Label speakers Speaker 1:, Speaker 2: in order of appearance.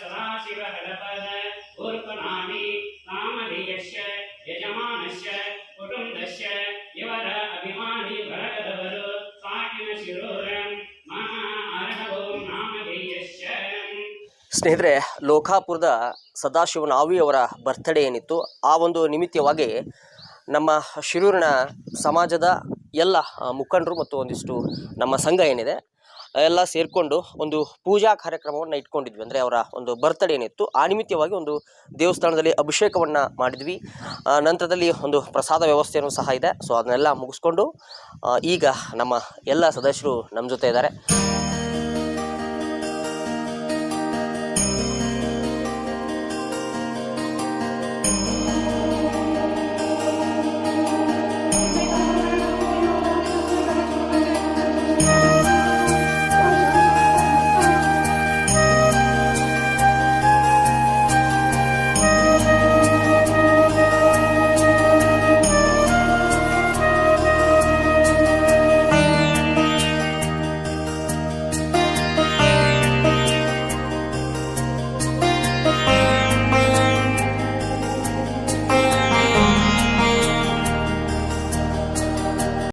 Speaker 1: ಸದಾಶಿವ ಹಲಪದ ಊರ್ಪನಾಮಿ ನಾಮಧೇಯಸ್ಯ ಯಜಮಾನಸ್ಯ ಕುಟುಂಬಸ್ಯ ಇವರ ಅಭಿಮಾನಿ ಬಳಗದವರು ಸಾಕಿನ ಶಿರೋರಂ
Speaker 2: ಸ್ನೇಹಿತರೆ, ಲೋಕಾಪುರದ ಸದಾಶಿವ ನಾವಿ ಅವರ ಬರ್ತ್ಡೇ ಏನಿತ್ತು, ಆ ಒಂದು ನಿಮಿತ್ತವಾಗಿ ನಮ್ಮ ಶಿರೂರಿನ ಸಮಾಜದ ಎಲ್ಲ ಮುಖಂಡರು ಮತ್ತು ಒಂದಿಷ್ಟು ನಮ್ಮ ಸಂಘ ಏನಿದೆ ಎಲ್ಲ ಸೇರಿಕೊಂಡು ಒಂದು ಪೂಜಾ ಕಾರ್ಯಕ್ರಮವನ್ನು ಇಟ್ಕೊಂಡಿದ್ವಿ. ಅಂದರೆ ಅವರ ಒಂದು ಬರ್ತ್ಡೇ ಏನಿತ್ತು. ಆ ನಿಮಿತ್ತವಾಗಿ ಒಂದು ದೇವಸ್ಥಾನದಲ್ಲಿ ಅಭಿಷೇಕವನ್ನು ಮಾಡಿದ್ವಿ. ನಂತರದಲ್ಲಿ ಒಂದು ಪ್ರಸಾದ ವ್ಯವಸ್ಥೆಯೂ ಸಹ ಇದೆ. ಸೊ ಅದನ್ನೆಲ್ಲ ಮುಗಿಸ್ಕೊಂಡು ಈಗ ನಮ್ಮ ಎಲ್ಲ ಸದಸ್ಯರು ನಮ್ಮ ಜೊತೆ ಇದ್ದಾರೆ.